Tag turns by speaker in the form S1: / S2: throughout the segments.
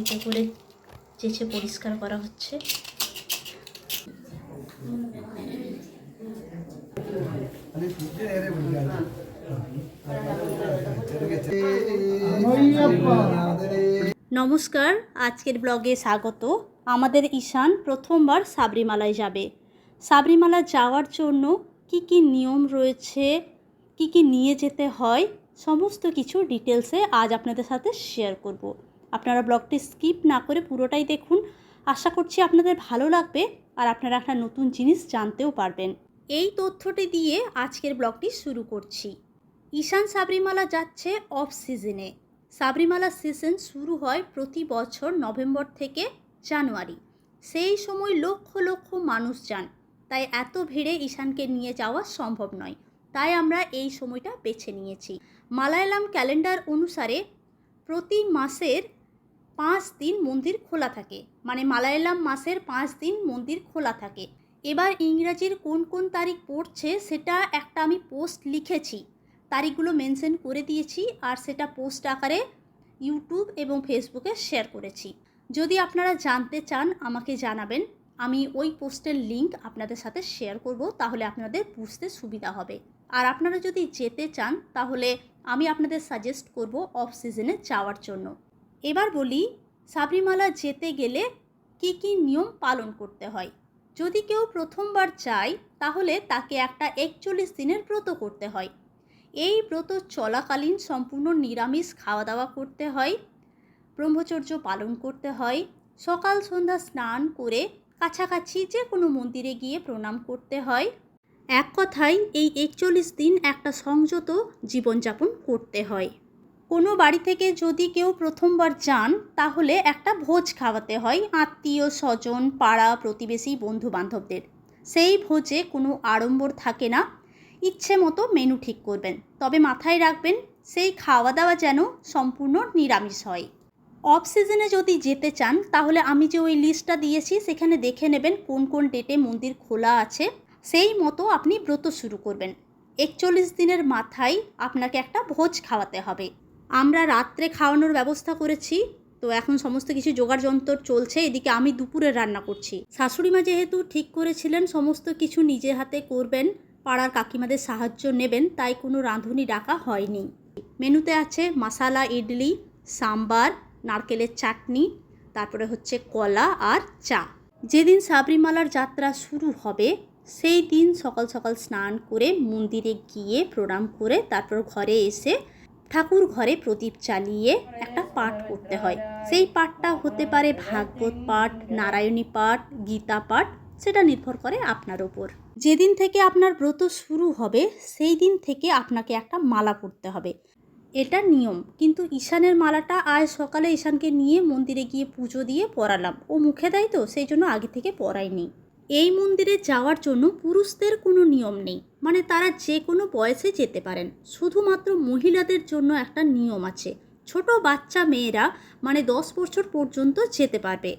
S1: এতে করে চেঁচে পরিষ্কার করা হচ্ছে নমস্কার আজকের ব্লগে স্বাগত আমাদের ঈশান প্রথমবার সাবরিমালায় যাবে সাবরিমালা যাওয়ার জন্য কি কি নিয়ম রয়েছে কি কি নিয়ে যেতে হয় সমস্ত কিছু ডিটেলসে আজ আপনাদের সাথে শেয়ার করব। আপনারা ব্লগটি স্কিপ না করে পুরোটাই দেখুন। আশা করছি আপনাদের ভালো লাগবে আর আপনারা একটা নতুন জিনিস জানতেও পারবেন। এই তথ্যটি দিয়ে আজকের ব্লগটি শুরু করছি। ঈশান সাবরিমালা যাচ্ছে অফ সিজনে সাবরিমালা সিজন শুরু হয় প্রতি বছর নভেম্বর থেকে জানুয়ারি। সেই সময় লক্ষ লক্ষ মানুষ যান। তাই এত ভিড়ে ঈশানকে নিয়ে যাওয়া সম্ভব নয়। তাই আমরা এই সময়টা বেছে নিয়েছি। মালায়ালাম ক্যালেন্ডার অনুসারে প্রতি মাসের পাঁচ দিন মন্দির খোলা থাকে। মানে মালায়ালাম মাসের পাঁচ দিন মন্দির খোলা থাকে। এবার ইংরাজির কোন কোন তারিখ পড়ছে সেটা একটা আমি পোস্ট লিখেছি। তারিখগুলো মেনশন করে দিয়েছি আর সেটা পোস্ট আকারে ইউটিউব এবং ফেসবুকে শেয়ার করেছি। যদি আপনারা জানতে চান আমাকে জানাবেন। আমি ওই পোস্টের লিংক আপনাদের সাথে শেয়ার করব, তাহলে আপনাদের বুঝতে সুবিধা হবে। আর আপনারা যদি যেতে চান, তাহলে আমি আপনাদের সাজেস্ট করব অফ সিজনে যাওয়ার জন্য। এবার বলি, সাবরিমালা যেতে গেলে কি কি নিয়ম পালন করতে হয়? যদি কেউ প্রথমবার যায়, তাহলে তাকে একটা একচল্লিশ দিনের ব্রত করতে হয়। এই ব্রত চলাকালীন সম্পূর্ণ নিরামিষ খাওয়া দাওয়া করতে হয়, ব্রহ্মচর্য পালন করতে হয়, সকাল সন্ধ্যা স্নান করে কাছাকাছি যে কোনো মন্দিরে গিয়ে প্রণাম করতে হয়। এক কথায়, এই একচল্লিশ দিন একটা সংযত জীবনযাপন করতে হয়। কোনো বাড়ি থেকে যদি কেউ প্রথমবার যান, তাহলে একটা ভোজ খাওয়াতে হয় আত্মীয়, স্বজন, পাড়া, প্রতিবেশী বন্ধু বান্ধবদের সেই ভোজে কোনো আড়ম্বর থাকে না। ইচ্ছে মতো মেনু ঠিক করবেন। তবে মাথায় রাখবেন, সেই খাওয়া দাওয়া যেন সম্পূর্ণ নিরামিষ হয়। অফ সিজনে যদি যেতে চান, তাহলে আমি যে ওই লিস্টটা দিয়েছি, সেখানে দেখে নেবেন কোন কোন ডেটে মন্দির খোলা আছে। সেই মতো আপনি ব্রত শুরু করবেন। একচল্লিশ দিনের মাথায় আপনাকে একটা ভোজ খাওয়াতে হবে। আমরা রাত্রে খাওয়ানোর ব্যবস্থা করেছি, তো এখন সমস্ত কিছু জোগাড় যন্ত্র চলছে, এদিকে আমি দুপুরে রান্না করছি। শাশুড়ি মা যেহেতু ঠিক করেছিলেন, সমস্ত কিছু নিজে হাতে করবেন, পাড়ার কাকিমাদের সাহায্য নেবেন, তাই কোনো রাঁধুনি ডাকা হয়নি। মেনুতে আছে মশালা, ইডলি, সাম্বার নারকেলের চাটনি, তারপরে হচ্ছে কলা আর চা। যেদিন সাবরিমালার যাত্রা শুরু হবে, সেই দিন সকাল সকাল স্নান করে মন্দিরে গিয়ে প্রণাম করে তারপর ঘরে এসে ঠাকুর ঘরে প্রদীপ চালিয়ে একটা পাঠ করতে হয়। সেই পাঠটা হতে পারে ভাগবত পাঠ, নারায়ণী পাঠ, গীতা পাঠ, সেটা নির্ভর করে আপনার ওপর। যেদিন থেকে আপনার ব্রত শুরু হবে, সেই দিন থেকে আপনাকে একটা মালা পরতে হবে। এটা নিয়ম। কিন্তু ঈশানের মালাটা আজ সকালে ঈশানকে নিয়ে মন্দিরে গিয়ে পুজো দিয়ে পরালাম। ও মুখে দেয় তো, সেই জন্য আগে থেকে পরাইনি এই মন্দিরে যাওয়ার জন্য পুরুষদের কোনো নিয়ম নেই। মানে তারা যে কোনো বয়সে যেতে পারেন। শুধুমাত্র মহিলাদের জন্য একটা নিয়ম আছে। ছোট বাচ্চা মেয়েরা মানে দশ বছর পর্যন্ত যেতে পারবে।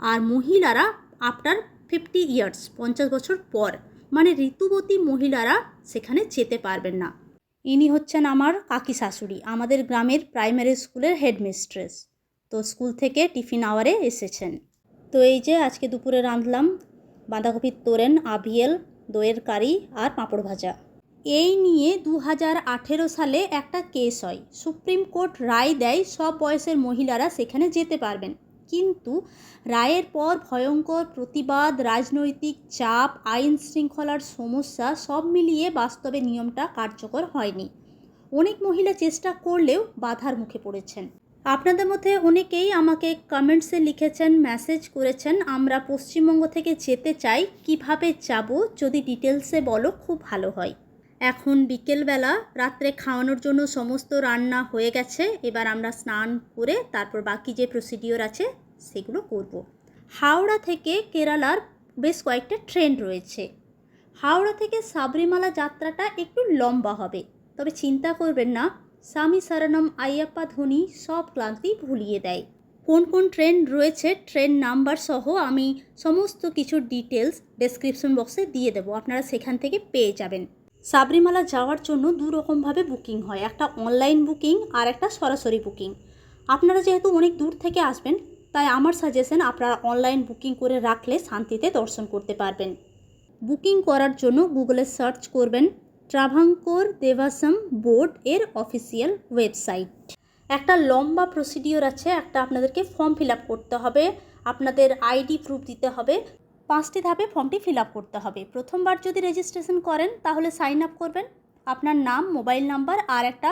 S1: আর মহিলারা আফটার ফিফটি ইয়ার্স পঞ্চাশ বছর পর। মানে ঋতুবতী মহিলারা সেখানে যেতে পারবেন না। ইনি হচ্ছেন আমার কাকি শাশুড়ি, আমাদের গ্রামের প্রাইমারি স্কুলের হেডমিস্ট্রেস তো স্কুল থেকে টিফিন আওয়ারে এসেছেন। তো এই যে আজকে দুপুরে রাঁধলাম বাঁধাকপির তোরেন আভিয়েল দইয়ের কারি আর পাঁপড় ভাজা। এই নিয়ে দু হাজার আঠেরো সালে একটা কেস হয়। সুপ্রিম কোর্ট রায় দেয়, সব বয়সের মহিলারা সেখানে যেতে পারবেন। কিন্তু রায়ের পর ভয়ঙ্কর প্রতিবাদ, রাজনৈতিক চাপ, আইন শৃঙ্খলার সমস্যা সব মিলিয়ে বাস্তবে নিয়মটা কার্যকর হয়নি। অনেক মহিলা চেষ্টা করলেও বাধার মুখে পড়েছেন। আপনাদের মধ্যে অনেকেই আমাকে কমেন্টসে লিখেছেন মেসেজ করেছেন, আমরা পশ্চিমবঙ্গ থেকে যেতে চাই, কীভাবে যাব, যদি ডিটেলসে বলো, খুব ভালো হয়। এখন বিকেলবেলা রাত্রে খাওয়ানোর জন্য সমস্ত রান্না হয়ে গেছে। এবার আমরা স্নান করে তারপর বাকি যে প্রসিডিওর আছে, সেগুলো করব। হাওড়া থেকে কেরালার বেশ কয়েকটা ট্রেন রয়েছে। হাওড়া থেকে সাবরিমালা যাত্রাটা একটু লম্বা হবে। তবে চিন্তা করবেন না, স্বামী সারানম, আইয়াপ্পা ধ্বনি সব ক্লান্তি ভুলিয়ে দেয়। কোন কোন ট্রেন রয়েছে ট্রেন নাম্বার সহ আমি সমস্ত কিছু ডিটেলস ডেসক্রিপশন বক্সে দিয়ে দেবো। আপনারা সেখান থেকে পেয়ে যাবেন। সাবরিমালা যাওয়ার জন্য দু রকমভাবে বুকিং হয়, একটা অনলাইন বুকিং আর একটা সরাসরি বুকিং। আপনারা যেহেতু অনেক দূর থেকে আসবেন, তাই আমার সাজেশন আপনারা অনলাইন বুকিং করে রাখলে শান্তিতে দর্শন করতে পারবেন। বুকিং করার জন্য গুগলে সার্চ করবেন ট্রাভাঙ্কোর দেবাসম বোর্ড এর অফিসিয়াল ওয়েবসাইট। একটা লম্বা প্রসিডিওর আছে, একটা আপনাদেরকে ফর্ম ফিল আপ করতে হবে, আপনাদের আইডি প্রুফ দিতে হবে পাঁচটি ধাপে ফর্মটি ফিল আপ করতে হবে। প্রথমবার যদি রেজিস্ট্রেশন করেন, তাহলে সাইন আপ করবেন। আপনার নাম মোবাইল নাম্বার আর একটা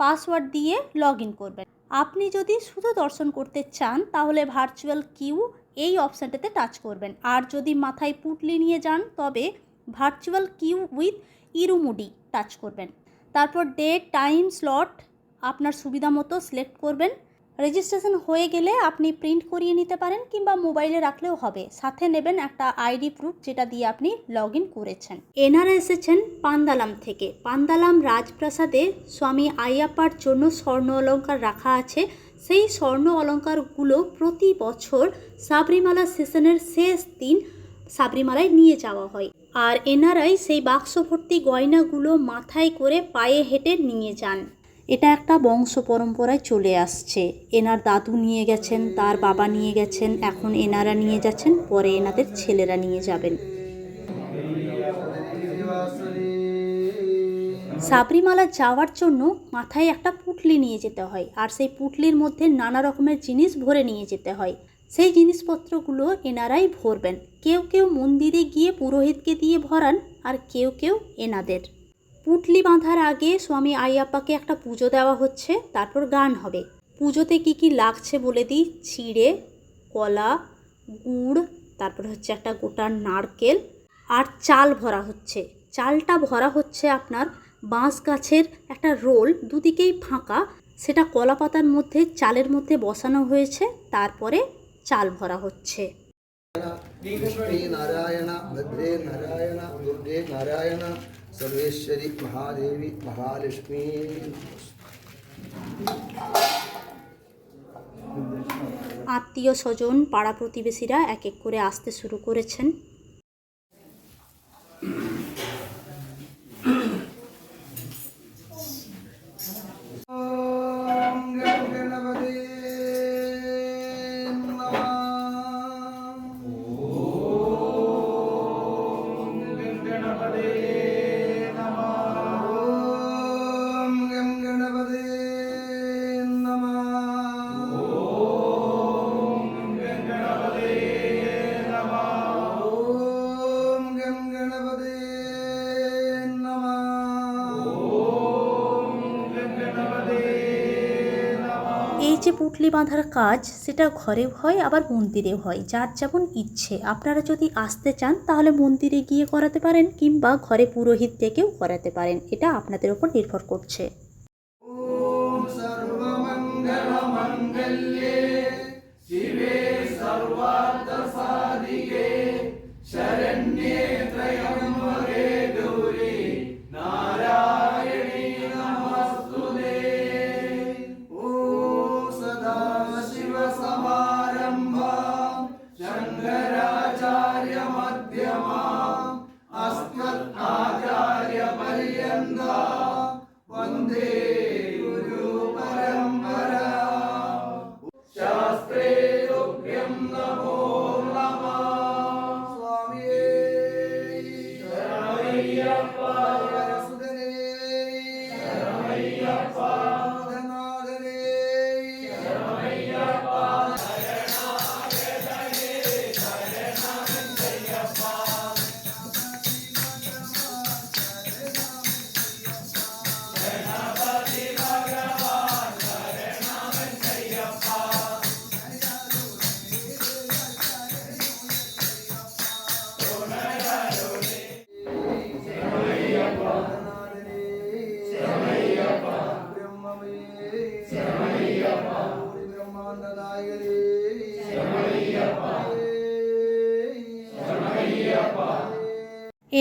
S1: পাসওয়ার্ড দিয়ে লগ ইন করবেন। আপনি যদি শুধু দর্শন করতে চান, তাহলে ভার্চুয়াল কিউ এই অপশানটাতে টাচ করবেন। আর যদি মাথায় পুটলি নিয়ে যান, তবে virtual queue with Irumudi touch করবেন। তারপর ডেট টাইম স্লট আপনার সুবিধা মতো সিলেক্ট করবেন। রেজিস্ট্রেশন হয়ে গেলে আপনি প্রিন্ট করিয়ে নিতে পারেন কিংবা মোবাইলে রাখলেও হবে। সাথে নেবেন একটা আইডি প্রুফ যেটা দিয়ে আপনি লগ ইন করেছেন। এনারা এসেছেন পান্দালাম থেকে। পান্দালাম রাজপ্রাসাদে স্বামী আইয়াপ্পার জন্য স্বর্ণ অলঙ্কার রাখা আছে। সেই স্বর্ণ অলঙ্কারগুলো প্রতি বছর সাবরিমালা সেশনের শেষ দিন সাবরিমালায় নিয়ে যাওয়া হয়। আর এনারাই সেই বাক্স ভর্তি গয়নাগুলো মাথায় করে পায়ে হেঁটে নিয়ে যান। এটা একটা বংশ পরম্পরায় চলে আসছে। এনার দাদু নিয়ে গেছেন, তার বাবা নিয়ে গেছেন, এখন এনারা নিয়ে যাচ্ছেন, পরে এনাদের ছেলেরা নিয়ে যাবেন। সাবরিমালা যাওয়ার জন্য মাথায় একটা পুটলি নিয়ে যেতে হয় আর সেই পুটলির মধ্যে নানা রকমের জিনিস ভরে নিয়ে যেতে হয়। সেই জিনিসপত্রগুলো এনারাই ভরবেন। কেউ কেউ মন্দিরে গিয়ে পুরোহিতকে দিয়ে ভরান আর কেউ কেউ এনাদের। পুটলি বাঁধার আগে স্বামী আইয়াপ্পাকে একটা পুজো দেওয়া হচ্ছে, তারপর গান হবে। পুজোতে কি কি লাগছে বলে দিই? চিড়ে কলা, গুড়, তারপর হচ্ছে একটা গোটা নারকেল আর চাল ভরা হচ্ছে। চালটা ভরা হচ্ছে আপনার বাঁশ গাছের একটা রোল, দুদিকেই ফাঁকা। সেটা কলা পাতার মধ্যে, চালের মধ্যে বসানো হয়েছে, তারপরে চাল ভরা হচ্ছে।
S2: নারায়ণ নারায়ণ নারায়ণ নারায়ণ सर्वेश्वरी महादेवी महालक्ष्मी
S1: আত্মীয় স্বজন পাড়া প্রতিবেশীরা এক এক করে আসতে শুরু করেছেন পুটলি বাঁধার কাজ, সেটা ঘরেও হয়, আবার মন্দিরেও হয়। যার যেমন ইচ্ছে। আপনারা যদি আসতে চান, তাহলে মন্দিরে গিয়ে করাতে পারেন, কিংবা ঘরে পুরোহিত থেকেও করাতে পারেন। এটা আপনাদের ওপর নির্ভর করছে।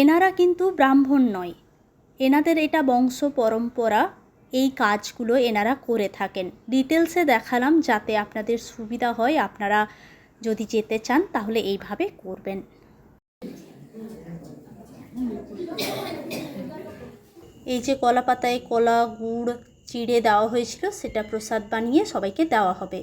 S1: এনারা কিন্তু ব্রাহ্মণ নয়। এনাদের এটা বংশ পরম্পরা, এই কাজগুলো এনারা করে থাকেন। ডিটেলসে দেখালাম যাতে আপনাদের সুবিধা হয়, আপনারা যদি যেতে চান তাহলে এইভাবে করবেন। এই যে কলা পাতায় কলা, গুড়, চিড়ে দেওয়া হয়েছিল, সেটা প্রসাদ বানিয়ে সবাইকে দেওয়া হবে।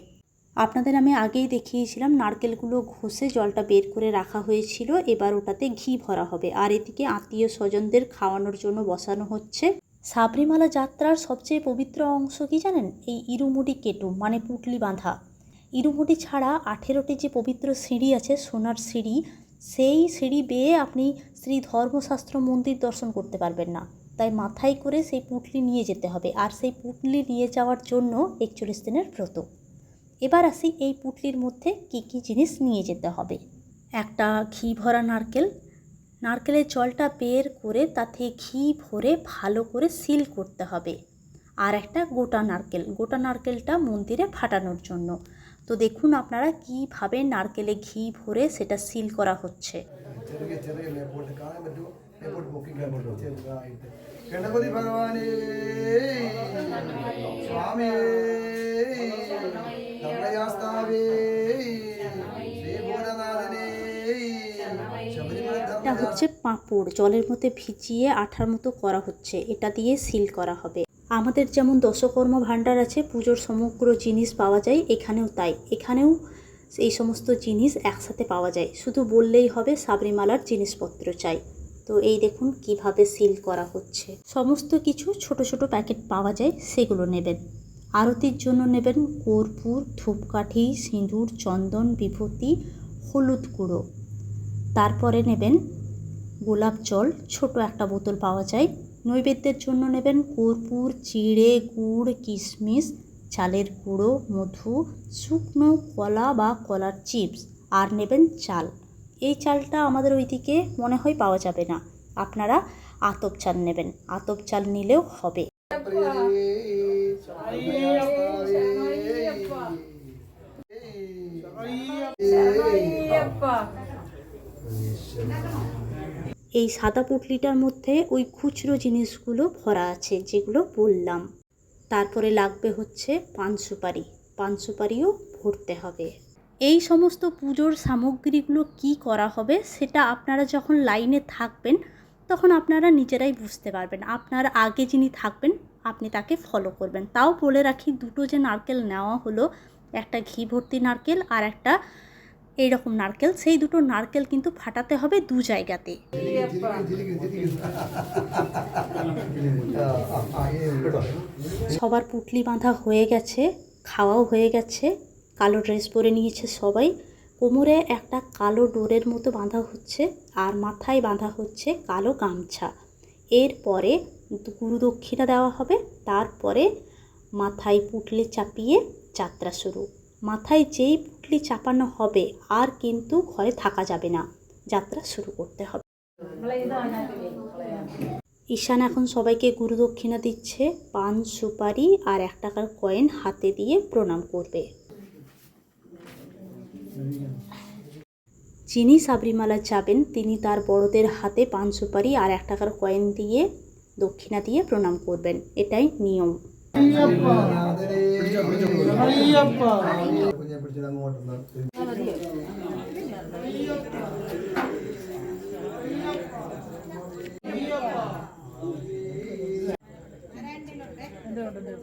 S1: আপনাদের আমি আগেই দেখিয়েছিলাম, নারকেলগুলো ঘষে জলটা বের করে রাখা হয়েছিল, এবার ওটাতে ঘি ভরা হবে। আর এদিকে আত্মীয় স্বজনদের খাওয়ানোর জন্য বসানো হচ্ছে। সাবরিমালা যাত্রার সবচেয়ে পবিত্র অংশ কি জানেন? এই ইরুমুটি কেটু মানে পুটলি বাঁধা। ইরুমুটি ছাড়া আঠেরোটি যে পবিত্র সিঁড়ি আছে, সোনার সিঁড়ি, সেই সিঁড়ি বেয়ে আপনি শ্রী ধর্মশাস্ত্র মন্দির দর্শন করতে পারবেন না। তাই মাথায় করে সেই পুটলি নিয়ে যেতে হবে। আর সেই পুটলি নিয়ে যাওয়ার জন্য একচল্লিশ দিনের ব্রত। এবার আসি এই পুটলির মধ্যে কি কি জিনিস নিয়ে যেতে হবে। একটা ঘি ভরা নারকেল নারকেলের জলটা বের করে তাতে ঘি ভরে ভালো করে সিল করতে হবে। আর একটা গোটা নারকেল, গোটা নারকেলটা মন্দিরে ফাটানোর জন্য। তো দেখুন আপনারা কীভাবে নারকেলে ঘি ভরে সেটা সিল করা হচ্ছে। এটা হচ্ছে পাঁপড়। জলের মধ্যে ভিজিয়ে আঠার মতো করা হচ্ছে। এটা দিয়ে সিল করা হবে। আমাদের যেমন দশকর্ম ভাণ্ডার আছে পুজোর সমগ্র জিনিস পাওয়া যায় এখানেও তাই। এখানেও এই সমস্ত জিনিস একসাথে পাওয়া যায়। শুধু বললেই হবে সাবরিমালার জিনিসপত্র চাই। তো এই দেখুন কীভাবে সিল করা হচ্ছে। সমস্ত কিছু ছোট ছোট প্যাকেট পাওয়া যায় সেগুলো নেবেন। আরতির জন্য নেবেন কর্পূর ধূপকাঠি সিঁদুর চন্দন বিভূতি হলুদ গুঁড়ো তারপরে নেবেন গোলাপ জল ছোট একটা বোতল পাওয়া যায় নৈবেদ্যের জন্য নেবেন কর্পূর চিড়ে গুড় কিশমিশ চালের গুঁড়ো মধু শুকনো কলা বা কলার চিপস আর নেবেন চাল এই চালটা আমাদের ওইদিকে মনে হয় পাওয়া যাবে না আপনারা আতপ চাল নেবেন আতপ চাল নিলেও হবে এই সাদা পুটলিটার মধ্যে ওই খুচরো জিনিসগুলো ভরা আছে, যেগুলো বললাম। তারপরে লাগবে হচ্ছে পান সুপারি পান সুপারিও ভরতে হবে। এই সমস্ত পুজোর সামগ্রীগুলো কি করা হবে সেটা আপনারা যখন লাইনে থাকবেন, তখন আপনারা নিজেরাই বুঝতে পারবেন। আপনার আগে যিনি থাকবেন, আপনি তাকে ফলো করবেন। তাও বলে রাখি, দুটো যে নারকেল নেওয়া হলো, একটা ঘি ভর্তি নারকেল আর একটা এইরকম নারকেল, সেই দুটো নারকেল কিন্তু ফাটাতে হবে দু জায়গাতে সবার পুটলি বাঁধা হয়ে গেছে, খাওয়াও হয়ে গেছে, কালো ড্রেস পরে নিয়েছে সবাই। কোমরে একটা কালো ডোরের মতো বাঁধা হচ্ছে আর মাথায় বাঁধা হচ্ছে কালো গামছা। এরপরে গুরু দক্ষিণা দেওয়া হবে, তারপরে মাথায় পুটলি চাপিয়ে যাত্রা শুরু। মাথায় যেই পুটলি চাপানো হবে, আর কিন্তু ঘরে থাকা যাবে না। যাত্রা শুরু করতে হবে। ঈশান এখন সবাইকে গুরু দক্ষিণা দিচ্ছে, পান, সুপারি আর এক টাকার কয়েন হাতে দিয়ে প্রণাম করবে। যিনি সাবরিমালা যাবেন, তিনি তার বড়দের হাতে পান, সুপারি আর এক টাকার কয়েন দিয়ে দক্ষিণা দিয়ে প্রণাম করবেন। এটাই নিয়ম।
S2: എന്തുകൊണ്ടുണ്ട്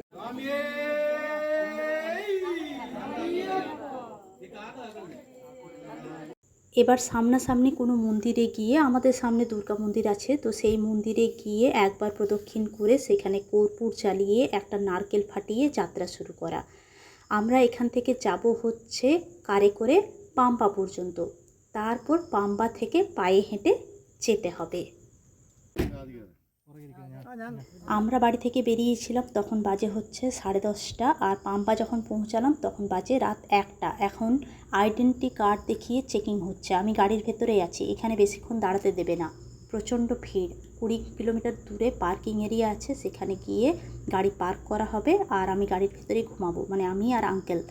S1: এবার সামনাসামনি কোনো মন্দিরে গিয়ে, আমাদের সামনে দুর্গা মন্দির আছে, তো সেই মন্দিরে গিয়ে একবার প্রদক্ষিণ করে সেখানে কর্পূর চালিয়ে একটা নারকেল ফাটিয়ে যাত্রা শুরু করা। আমরা এখান থেকে যাব হচ্ছে কারে করে পাম্পা পর্যন্ত। তারপর পাম্পা থেকে পায়ে হেঁটে যেতে হবে। আমরা বাড়ি থেকে বেরিয়েছিলাম তখন বাজে হচ্ছে সাড়ে দশটা আর পাম্পা যখন পৌঁছালাম তখন বাজে রাত একটা। এখন আইডেন্টি কার্ড দেখিয়ে চেকিং হচ্ছে। আমি গাড়ির ভেতরেই আছি এখানে বেশিক্ষণ দাঁড়াতে দেবে না। প্রচণ্ড ভিড়। কুড়ি কিলোমিটার দূরে পার্কিং এরিয়া আছে সেখানে গিয়ে গাড়ি পার্ক করা হবে আর আমি গাড়ির ভেতরেই ঘুমাবো। মানে আমি আর আঙ্কেল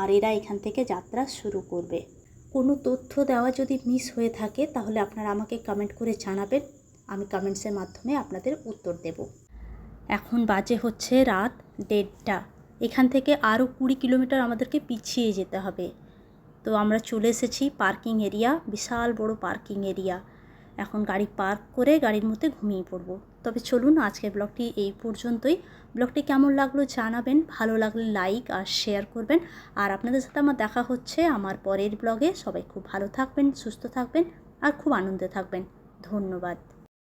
S1: আর এরা এখান থেকে যাত্রা শুরু করবে। কোনো তথ্য দেওয়া যদি মিস হয়ে থাকে তাহলে আপনারা আমাকে কমেন্ট করে জানাবেন। আমি কমেন্টসের মাধ্যমে আপনাদের উত্তর দেব। এখন বাজে হচ্ছে রাত দেড়টা। এখান থেকে আরও কুড়ি কিলোমিটার আমাদেরকে পিছিয়ে যেতে হবে। তো আমরা চলে এসেছি পার্কিং এরিয়া বিশাল বড় পার্কিং এরিয়া এখন গাড়ি পার্ক করে গাড়ির মধ্যে ঘুমিয়ে পড়ব। তবে চলুন আজকের ব্লগটি এই পর্যন্তই। ব্লগটি কেমন লাগল জানাবেন, ভালো লাগলে লাইক আর শেয়ার করবেন। আর আপনাদের সাথে আমার দেখা হচ্ছে আমার পরের ব্লগে সবাই খুব ভালো থাকবেন, সুস্থ থাকবেন আর খুব আনন্দে থাকবেন। ধন্যবাদ।